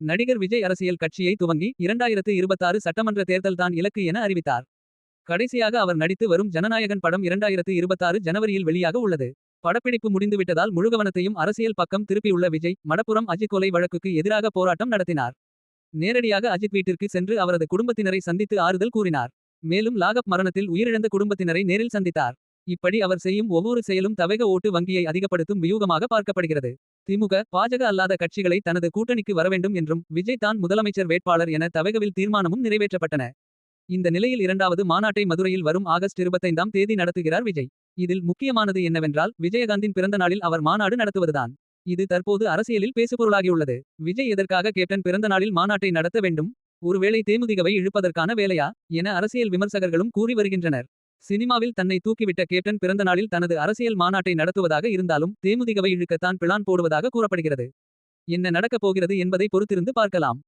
நடிகர் விஜய் அரசியல் கட்சியை துவங்கி இரண்டாயிரத்து இருபத்தாறு சட்டமன்ற தேர்தல் தான் இலக்கு என அறிவித்தார். கடைசியாக அவர் நடித்து வரும் ஜனநாயகன் படம் இரண்டாயிரத்து இருபத்தாறு ஜனவரியில் வெளியாக உள்ளது. படப்பிடிப்பு முடிந்துவிட்டதால் முழுகவனத்தையும் அரசியல் பக்கம் திருப்பியுள்ள விஜய் மடப்புறம் அஜித் கொலை வழக்குக்கு எதிராக போராட்டம் நடத்தினார். நேரடியாக அஜித் வீட்டிற்கு சென்று அவரது குடும்பத்தினரை சந்தித்து ஆறுதல் கூறினார். மேலும் லாகப் மரணத்தில் உயிரிழந்த குடும்பத்தினரை நேரில் சந்தித்தார். இப்படி அவர் செய்யும் ஒவ்வொரு செயலும் தவேக ஓட்டு வங்கியை அதிகப்படுத்தும் வியூகமாக பார்க்கப்படுகிறது. திமுக பாஜக அல்லாத கட்சிகளை தனது கூட்டணிக்கு வரவேண்டும் என்றும் விஜய் தான் முதலமைச்சர் வேட்பாளர் என தவேகவில் தீர்மானமும் நிறைவேற்றப்பட்டன. இந்த நிலையில் இரண்டாவது மாநாட்டை மதுரையில் வரும் ஆகஸ்ட் 25ஆம் தேதி நடத்துகிறார் விஜய். இதில் முக்கியமானது என்னவென்றால் விஜயகாந்தின் பிறந்த நாளில் அவர் மாநாடு நடத்துவதுதான். இது தற்போது அரசியலில் பேசுபொருளாகியுள்ளது. விஜய் எதற்காக கேப்டன் பிறந்த நாளில் மாநாட்டை நடத்த வேண்டும். ஒருவேளை தேமுதிகவை இழுப்பதற்கான வேலையா என அரசியல் விமர்சகர்களும் கூறி வருகின்றனர். சினிமாவில் தன்னை தூக்கிவிட்ட கேப்டன் பிறந்த நாளில் தனது அரசியல் மாநாட்டை நடத்துவதாக இருந்தாலும் தேமுதிகவை இழுக்கத்தான் பிளான் போடுவதாக கூறப்படுகிறது. என்ன நடக்கப் போகிறது என்பதை பொறுத்திருந்து பார்க்கலாம்.